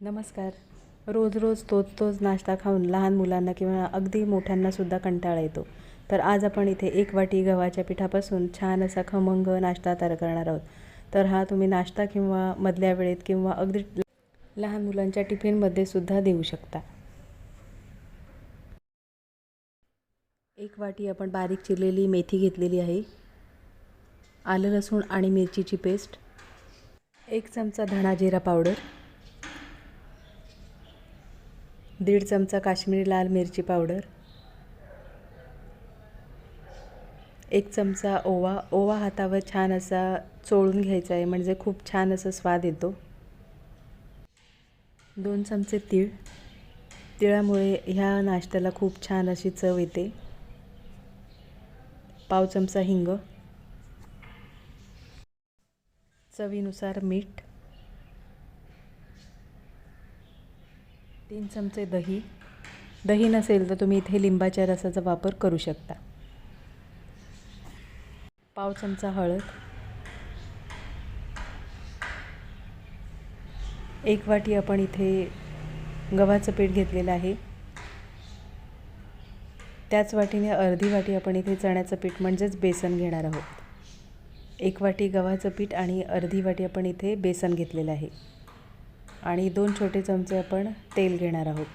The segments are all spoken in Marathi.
नमस्कार. रोज रोज तोच तोच नाश्ता खाऊन लहान मुलांना किंवा अगदी मोठ्यांनासुद्धा कंटाळा येतो. तर आज आपण इथे एक वाटी गव्हाच्या पिठापासून छान असा खमंग नाश्ता तयार करणार आहोत. तर हा तुम्ही नाश्ता किंवा मधल्या वेळेत किंवा अगदी लहान मुलांच्या टिफिनमध्ये सुद्धा देऊ शकता. एक वाटी आपण बारीक चिरलेली मेथी घेतलेली आहे. आलं लसूण आणि मिरचीची पेस्ट. एक चमचा धणा जिरा पावडर. दीड चमचा काश्मीरी लाल मिरची पावडर. एक चमचा ओवा. ओवा हातावर छान असा चोळून घ्यायचा आहे म्हणजे खूप छान असं स्वाद येतो. दोन चमचे तीळ. तिळामुळे ह्या नाश्त्याला खूप छान अशी चव येते. पाव चमचा हिंग. चवीनुसार मीठ. तीन चमचे दही. दही नसेल तर तुम्ही इथे लिंबाच्या रसाचा वापर करू शकता. पाव चमचा हळद. एक वाटी आपण इथे गव्हाचं पीठ घेतलेलं आहे. त्याच वाटीने अर्धी वाटी आपण इथे चण्याचं पीठ म्हणजेच बेसन घेणार आहोत. एक वाटी गव्हाचं पीठ आणि अर्धी वाटी आपण इथे बेसन घेतलेलं आहे. आणि दोन छोटे चमचे आपण तेल घेणार आहोत.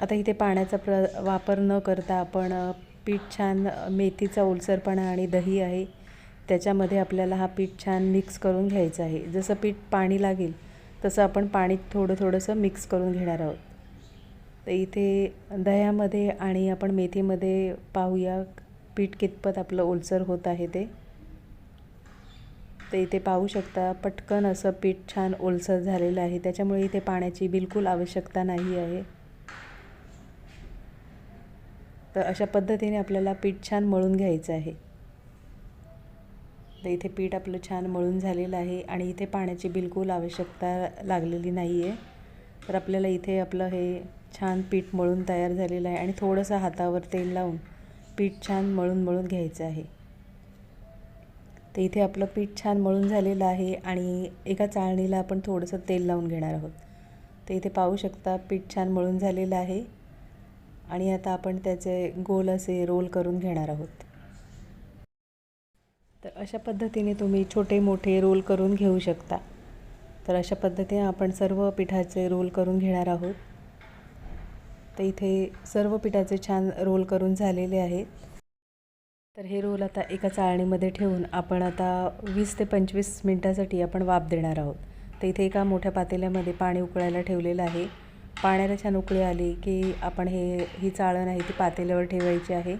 आता इथे पाण्याचा प्र वापर न करता आपण पीठ छान मेथीचा ओलसरपणा आणि दही आहे. त्याच्यामध्ये आपल्याला हा पीठ छान मिक्स करून घ्यायचं आहे. जसं पीठ पाणी लागेल तसं आपण पाणी थोडं थोडंसं मिक्स करून घेणार आहोत. तर इथे दह्यामध्ये आणि आपण मेथीमध्ये पाहूया पीठ कितपत आपलं ओलसर होत आहे ते. तर इथे पाहू शकता. पटकन असं पीठ छान ओलसर झालेलं आहे. त्याच्यामुळे इथे पाण्याची बिलकुल आवश्यकता नाही आहे. तर अशा पद्धतीने आपल्याला पीठ छान मळून घ्यायचं आहे. तर इथे पीठ आपलं छान मळून झालेलं आहे आणि इथे पाण्याची बिलकुल आवश्यकता लागलेली नाही आहे तर आपल्याला इथे आपलं हे छान पीठ मळून तयार झालेलं आहे आणि थोडंसं हातावर तेल लावून पीठ छान मळून मळून घ्यायचं आहे. तर इथे आपलं पीठ छान मळून झालेलं आहे आणि एका चाळणीला आपण थोडंसं तेल लावून घेणार आहोत. तर इथे पाहू शकता पीठ छान मळून झालेलं आहे आणि आता आपण त्याचे गोल असे रोल करून घेणार आहोत. तर अशा पद्धतीने तुम्ही छोटे मोठे रोल करून घेऊ शकता. तर अशा पद्धतीने आपण सर्व पिठाचे रोल करून घेणार आहोत. तर इथे सर्व पिठाचे छान रोल करून झालेले आहेत. तर हे रोल आता एका चाळणीमध्ये ठेवून आपण आता वीस ते पंचवीस मिनटासाठी आपण वाफ देणार आहोत. तर इथे एका मोठ्या पातेल्यामध्ये पाणी उकळायला ठेवलेलं आहे. पाण्याला छान उकळी आली की आपण हे ही चाळण आहे ती पातेल्यावर ठेवायची आहे.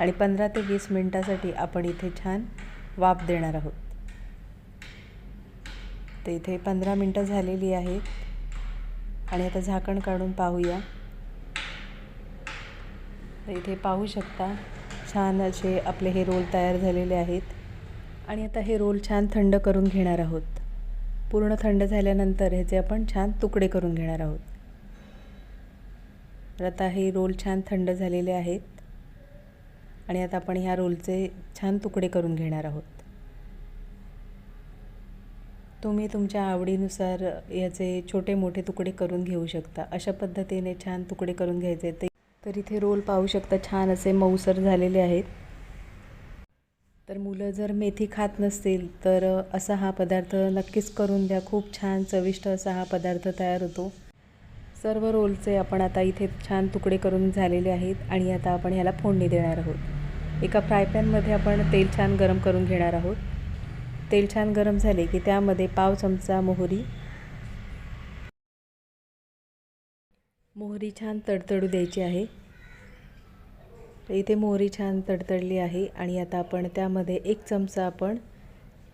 आणि पंधरा ते वीस मिनटासाठी आपण इथे छान वाफ देणार आहोत. तर इथे पंधरा मिनटं झालेली आहेत. आणि आता झाकण काढून पाहूया. तर इथे पाहू शकता छान असे आपले हे रोल तयार झालेले आहेत. आणि आता हे रोल छान थंड करून घेणार आहोत. पूर्ण थंड झाल्यानंतर ह्याचे आपण छान तुकडे करून घेणार आहोत. तर आता हे रोल छान थंड झालेले आहेत. आणि आता आपण ह्या रोलचे छान तुकडे करून घेणार आहोत. तुम्ही तुमच्या आवडीनुसार याचे छोटे मोठे तुकडे करून घेऊ शकता. अशा पद्धतीने छान तुकडे करून घ्यायचे ते तर इथे रोल पाहू शकता छान असे मऊसर झालेले आहेत. तर मुलं जर मेथी खात नसतील तर असा हा पदार्थ नक्कीच करून द्या. खूप छान चविष्ट असा हा पदार्थ तयार होतो. सर्व रोलचे आपण आता इथे छान तुकडे करून झालेले आहेत आणि आता आपण ह्याला फोडणी देणार आहोत. एका फ्राय पॅनमध्ये आपण तेल छान गरम करून घेणार आहोत. तेल छान गरम झाले की त्यामध्ये पाव चमचा मोहरी मोहरी छान तडतडू द्यायची आहे. तर इथे मोहरी छान तडतडली आहे आणि आता आपण त्यामध्ये एक चमचा आपण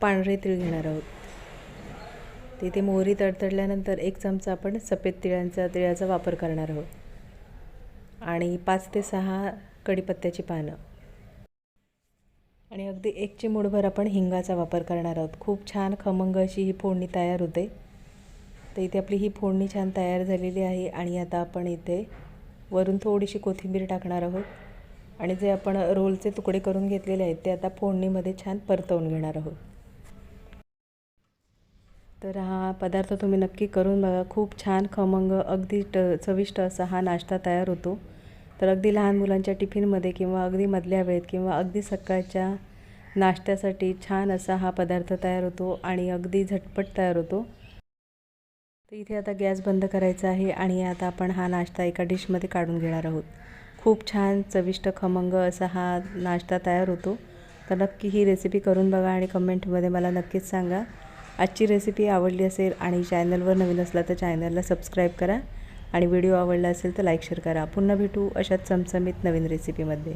पांढरे तीळ घेणार आहोत. तिथे मोहरी तडतडल्यानंतर एक चमचा आपण सफेद तिळांचा तिळाचा वापर करणार आहोत. आणि पाच ते सहा कढीपत्त्याची पानं. आणि अगदी एक चिमूडभर आपण हिंगाचा वापर करणार आहोत. खूप छान खमंग अशी ही फोडणी तयार होते. तर इथे आपली ही फोडणी छान तयार झालेली आहे आणि आता आपण इथे वरून थोडीशी कोथिंबीर टाकणार आहोत. आणि जे आपण रोलचे तुकडे करून घेतलेले आहेत ते आता फोडणीमध्ये छान परतवून घेणार आहोत. तर हा पदार्थ तुम्ही नक्की करून बघा. खूप छान खमंग अगदी ट चविष्ट असा हा नाश्ता तयार होतो. तर अगदी लहान मुलांच्या टिफिनमध्ये किंवा अगदी मधल्या वेळेत किंवा अगदी सकाळच्या नाश्त्यासाठी छान असा हा पदार्थ तयार होतो आणि अगदी झटपट तयार होतो. तर इथे आता गॅस बंद करायचा आहे आणि आता आपण हा नाश्ता एका डिशमध्ये काढून घेणार आहोत. खूप छान चविष्ट खमंग असा हा नाश्ता तयार होतो. तर नक्की ही रेसिपी करून बघा आणि कमेंटमध्ये मला नक्कीच सांगा. आजची रेसिपी आवडली असेल आणि चॅनलवर नवीन असला तर चॅनलला सबस्क्राईब करा. आणि व्हिडिओ आवडला असेल तर लाईक शेअर करा. पुन्हा भेटू अशाच चमचमीत नवीन रेसिपीमध्ये